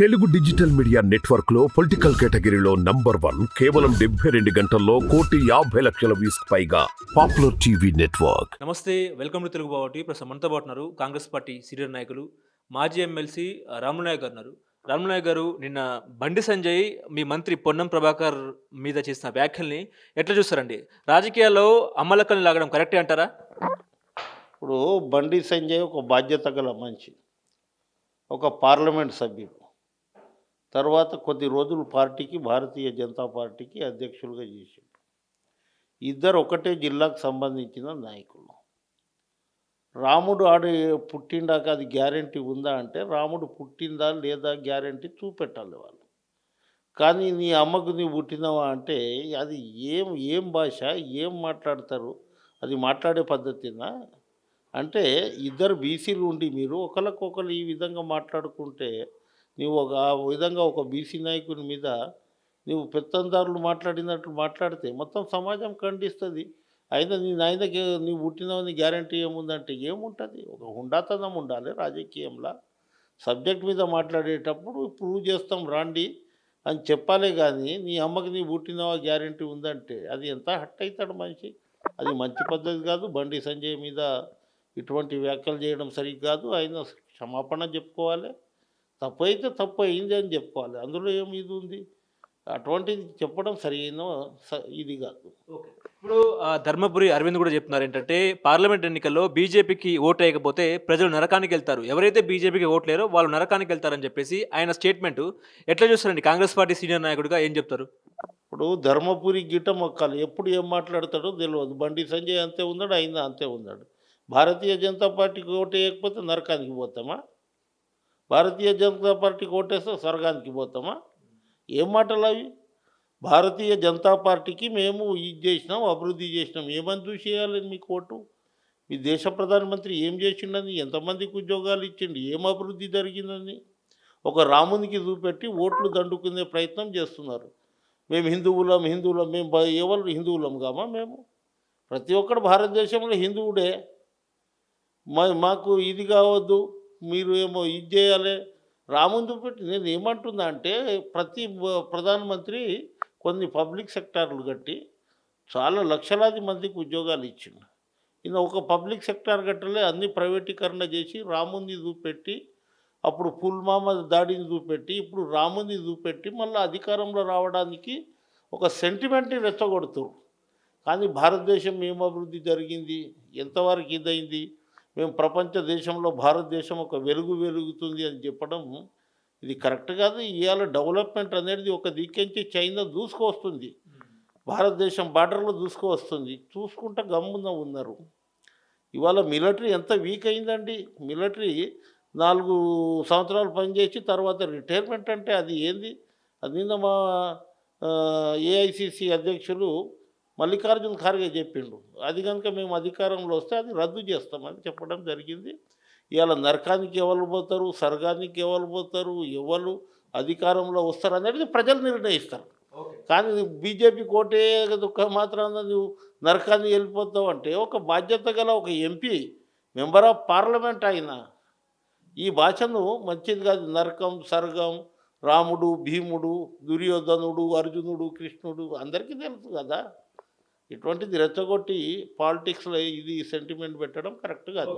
Telugu digital media నెట్వర్క్లో political కేటగిరీలో number one కేవలం డెబ్బై రెండు గంటల్లో కోటి యాభై లక్షల వ్యూస్ పైగా popular TV network. Namaste welcome to Telugu బావటి ప్రస్తుతం మనతో పాటు ఉన్నారు. కాంగ్రెస్ పార్టీ సీనియర్ నాయకులు మాజీ ఎమ్మెల్సీ రామనాయక్ గారు ఉన్నారు. రామనాయక్ గారు నిన్న బండి సంజయ్ మీ మంత్రి పొన్నం ప్రభాకర్ మీద చేసిన వ్యాఖ్యల్ని ఎట్లా చూస్తారండి? రాజకీయాల్లో అమ్మలక్కల్ని లాగడం కరెక్టే అంటారా? ఇప్పుడు బండి సంజయ్ ఒక బాధ్యత గల మనిషి ఒక పార్లమెంట్ సభ్యుడు. తర్వాత కొద్ది రోజులు పార్టీకి భారతీయ జనతా పార్టీకి అధ్యక్షులుగా చేసిండు. ఇద్దరు ఒకటే జిల్లాకు సంబంధించిన నాయకులు. రాముడు ఆడ పుట్టిండాక అది గ్యారంటీ ఉందా అంటే రాముడు పుట్టిందా లేదా గ్యారంటీ చూపెట్టాలి వాళ్ళు. కానీ నీ అమ్మకు నీ పుట్టినవా అంటే అది ఏం ఏం భాష ఏం మాట్లాడతారు? అది మాట్లాడే పద్ధతినా? అంటే ఇద్దరు బీసీలు ఉండి మీరు ఒకరికొకరు ఈ విధంగా మాట్లాడుకుంటే నీవు ఒక ఆ విధంగా ఒక బీసీ నాయకుని మీద నువ్వు పెత్తందారులు మాట్లాడినట్లు మాట్లాడితే మొత్తం సమాజం ఖండిస్తుంది. అయినా నీ నాయనకి నీవు పుట్టినవని గ్యారంటీ ఏముందంటే ఏముంటుంది? ఒక హుండాతనం ఉండాలి రాజకీయంలో. సబ్జెక్ట్ మీద మాట్లాడేటప్పుడు ప్రూవ్ చేస్తాం రాండి అని చెప్పాలే కానీ నీ అమ్మకి నీ పుట్టినవా గ్యారంటీ ఉందంటే అది ఎంత హట్ అవుతాడు మనిషి? అది మంచి పద్ధతి కాదు. బండి సంజయ్ మీద ఇటువంటి వ్యాఖ్యలు చేయడం సరిగ్గా కాదు. ఆయన క్షమాపణ చెప్పుకోవాలి. తప్పు అయితే తప్పు అయింది అని చెప్పుకోవాలి. అందులో ఏం ఇది ఉంది? అటువంటిది చెప్పడం సరైన ఇది కాదు. ఇప్పుడు ధర్మపురి అరవింద్ కూడా చెప్తున్నారు ఏంటంటే పార్లమెంట్ ఎన్నికల్లో బీజేపీకి ఓటు వేయకపోతే ప్రజలు నరకానికి వెళ్తారు. ఎవరైతే బీజేపీకి ఓటు లేరో వాళ్ళు నరకానికి వెళ్తారని చెప్పేసి ఆయన స్టేట్మెంట్ ఎట్లా చూస్తారండి? కాంగ్రెస్ పార్టీ సీనియర్ నాయకుడిగా ఏం చెప్తారు? ఇప్పుడు ధర్మపురి గిట్ట మొక్కాలి ఎప్పుడు ఏం మాట్లాడతాడో తెలియదు. బండి సంజయ్ అంతే ఉన్నాడు ఆయన అంతే ఉన్నాడు. భారతీయ జనతా పార్టీకి ఓటు వేయకపోతే నరకానికి పోతామా? భారతీయ జనతా పార్టీకి ఓటేస్తే స్వర్గానికి పోతామా? ఏం మాటలు అవి? భారతీయ జనతా పార్టీకి మేము ఇది చేసినాం అభివృద్ధి చేసినాం. ఏమని చూసి చేయాలి మీకు ఓటు మీ దేశ ప్రధానమంత్రి ఏం చేసిండని ఎంతమందికి ఉద్యోగాలు ఇచ్చిండు ఏం అభివృద్ధి జరిగిందని? ఒక రామునికి చూపెట్టి ఓట్లు దండుకునే ప్రయత్నం చేస్తున్నారు. మేము హిందువులం హిందువులం మేము ఎవరు హిందువులం కామా మేము? ప్రతి ఒక్కడు భారతదేశంలో హిందువుడే. మా మాకు ఇది కావద్దు. మీరు ఏమో ఇది చేయాలి. రాముని చూపెట్టి నేను ఏమంటున్నా అంటే ప్రతి ప్రధానమంత్రి కొన్ని పబ్లిక్ సెక్టార్లు కట్టి చాలా లక్షలాది మందికి ఉద్యోగాలు ఇచ్చిండు. ఈయన ఒక పబ్లిక్ సెక్టార్ గట్టలే అన్ని ప్రైవేటీకరణ చేసి రాముని చూపెట్టి అప్పుడు పుల్మామ దాడిని చూపెట్టి ఇప్పుడు రాముని చూపెట్టి మళ్ళీ అధికారంలో రావడానికి ఒక సెంటిమెంట్ని రెచ్చగొడుతురు కానీ భారతదేశం ఏం అభివృద్ధి జరిగింది? ఎంతవరకు ఇదైంది? మేము ప్రపంచ దేశంలో భారతదేశం ఒక వెలుగు వెలుగుతుంది అని చెప్పడం ఇది కరెక్ట్ కాదు. ఇవాళ డెవలప్మెంట్ అనేది ఒక దిక్కించి చైనా దూసుకొస్తుంది. భారతదేశం బార్డర్లో దూసుకొస్తుంది. చూసుకుంటా గమ్మున ఉన్నారు. ఇవాళ మిలిటరీ ఎంత వీక్ అయిందండి. మిలిటరీ నాలుగు సంవత్సరాలు పనిచేసి తర్వాత రిటైర్మెంట్ అంటే అది ఏంది? అది నిన్న మా ఏఐసిసి అధ్యక్షులు మల్లికార్జున ఖార్గే చెప్పిండు. అది కనుక మేము అధికారంలో వస్తే అది రద్దు చేస్తామని చెప్పడం జరిగింది. ఇవాళ నరకానికి ఎవరు పోతారు? స్వర్గానికి ఎవరు పోతారు? ఎవరు అధికారంలో వస్తారు అనేది ప్రజలు నిర్ణయిస్తారు. కానీ బీజేపీ కోటే మాత్రాన నువ్వు నరకాన్ని వెళ్ళిపోతావు అంటే ఒక బాధ్యత గల ఒక ఎంపీ మెంబర్ ఆఫ్ పార్లమెంట్ అయినా ఈ భాషను మంచిది కాదు. నరకం స్వర్గం రాముడు భీముడు దుర్యోధనుడు అర్జునుడు కృష్ణుడు అందరికీ తెలుసు కదా. ఇటువంటిది రెచ్చగొట్టి పాలిటిక్స్లో ఇది సెంటిమెంట్ పెట్టడం కరెక్ట్ కాదు.